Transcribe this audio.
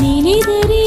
నేనెదరే